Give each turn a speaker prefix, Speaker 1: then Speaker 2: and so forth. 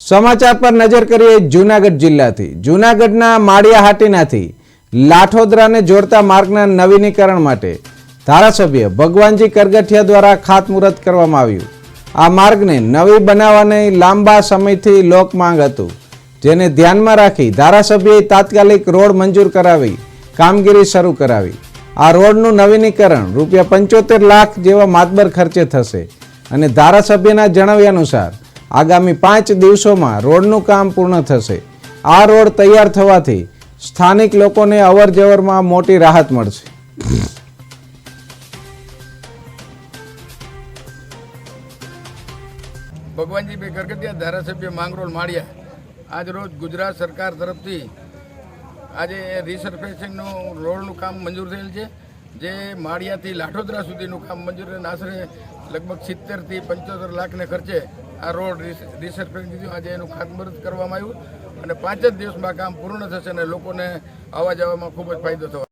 Speaker 1: સમાચાર પર નજર કરીએ જૂનાગઢ જિલ્લાથી. જૂનાગઢના માળિયા હાટીનાથી લાઠોદરાને જોડતા માર્ગના નવીનીકરણ માટે ધારાસભ્ય ભગવાનજી કરગઠિયા દ્વારા ખાતમુહૂર્ત કરવામાં આવ્યું. આ માર્ગને નવી બનાવવાની લાંબા સમયથી લોક માંગ હતું, જેને ધ્યાનમાં રાખી ધારાસભ્યએ તાત્કાલિક રોડ મંજૂર કરાવી, કામગીરી શરૂ કરાવી. આ રોડનું નવીનીકરણ રૂપિયા પંચોતેર લાખ જેવા માતબર ખર્ચે થશે અને ધારાસભ્યના જણાવ્યા અનુસાર આગામી પાંચ દિવસોમાં રોડનું કામ પૂર્ણ થશે. આ રોડ તૈયાર થવાથી સ્થાનિક લોકોને અવર જવરમાં મોટી રાહત મળશે.
Speaker 2: ભગવાનજીભાઈ ગરગટિયા ધારાસભ્ય માંગરોળ માળિયા. આજ રોજ ગુજરાત સરકાર તરફથી આજે રિસર્ફેસિંગનું રોડનું કામ મંજૂર થયેલ છે. જે માળિયાથી લાઠોદરા સુધીનું કામ મંજૂર આશરે લગભગ સિત્તેરથી પંચોતેર લાખને ખર્ચે આ રોડ રિસર્ફેસિંગ થયું આજે એનું ખાતમુહૂર્ત કરવામાં આવ્યું અને પાંચ જ દિવસમાં કામ પૂર્ણ થશે અને લોકોને આવવા જવામાં ખૂબ જ ફાયદો થવાનો